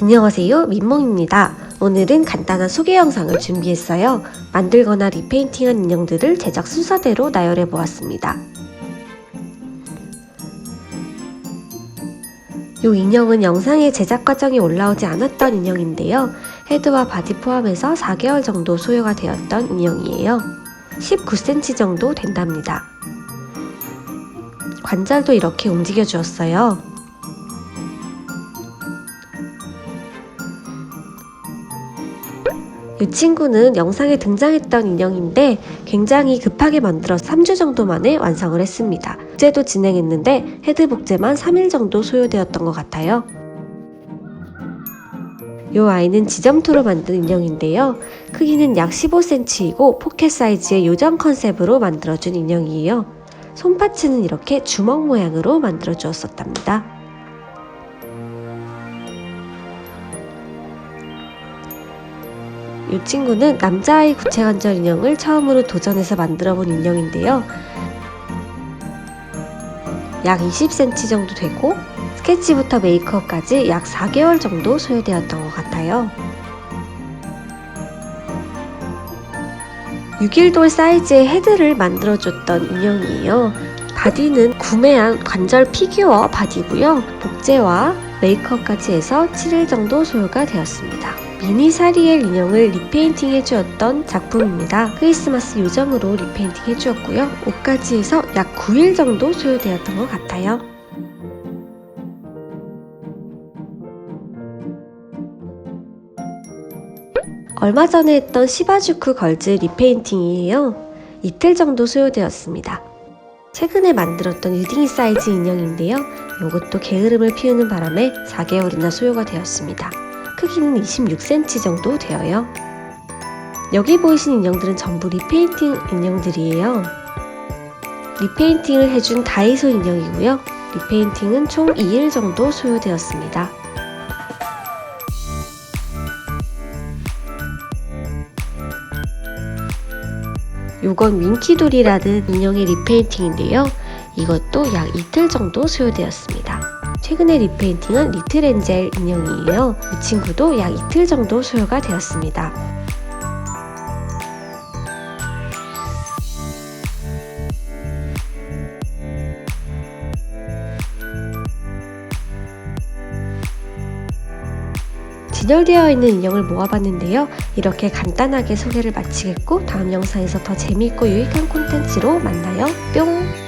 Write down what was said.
안녕하세요. 민몽입니다. 오늘은 간단한 소개 영상을 준비했어요. 만들거나 리페인팅한 인형들을 제작 순서대로 나열해 보았습니다. 이 인형은 영상에 제작 과정이 올라오지 않았던 인형인데요. 헤드와 바디 포함해서 4개월 정도 소요가 되었던 인형이에요. 19cm 정도 된답니다. 관절도 이렇게 움직여 주었어요 이 친구는 영상에 등장했던 인형인데 굉장히 급하게 만들어서 3주 정도 만에 완성을 했습니다. 복제도 진행했는데 헤드 복제만 3일 정도 소요되었던 것 같아요. 이 아이는 지점토로 만든 인형인데요. 크기는 약 15cm이고 포켓 사이즈의 요정 컨셉으로 만들어준 인형이에요. 손파츠는 이렇게 주먹 모양으로 만들어 주었었답니다. 이 친구는 남자아이 구체관절 인형을 처음으로 도전해서 만들어 본 인형인데요. 약 20cm 정도 되고 스케치부터 메이크업까지 약 4개월 정도 소요되었던 것 같아요. 6일돌 사이즈의 헤드를 만들어줬던 인형이에요. 바디는 구매한 관절 피규어 바디고요. 복제와 메이크업까지 해서 7일 정도 소요가 되었습니다. 미니 사리엘 인형을 리페인팅 해주었던 작품입니다. 크리스마스 요정으로 리페인팅 해주었고요. 옷까지 해서 약 9일 정도 소요되었던 것 같아요. 얼마 전에 했던 시바주쿠 걸즈 리페인팅이에요. 이틀 정도 소요되었습니다. 최근에 만들었던 유딩이 사이즈 인형인데요. 이것도 게으름을 피우는 바람에 4개월이나 소요가 되었습니다. 크기는 26cm 정도 되어요. 여기 보이신 인형들은 전부 리페인팅 인형들이에요. 리페인팅을 해준 다이소 인형이고요. 리페인팅은 총 2일 정도 소요되었습니다. 요건 윙키돌이라는 인형의 리페인팅인데요. 이것도 약 이틀 정도 소요되었습니다. 최근에 리페인팅은 리틀 엔젤 인형이에요. 이 친구도 약 이틀 정도 소요가 되었습니다. 진열되어 있는 인형을 모아봤는데요. 이렇게 간단하게 소개를 마치겠고 다음 영상에서 더 재미있고 유익한 콘텐츠로 만나요. 뿅!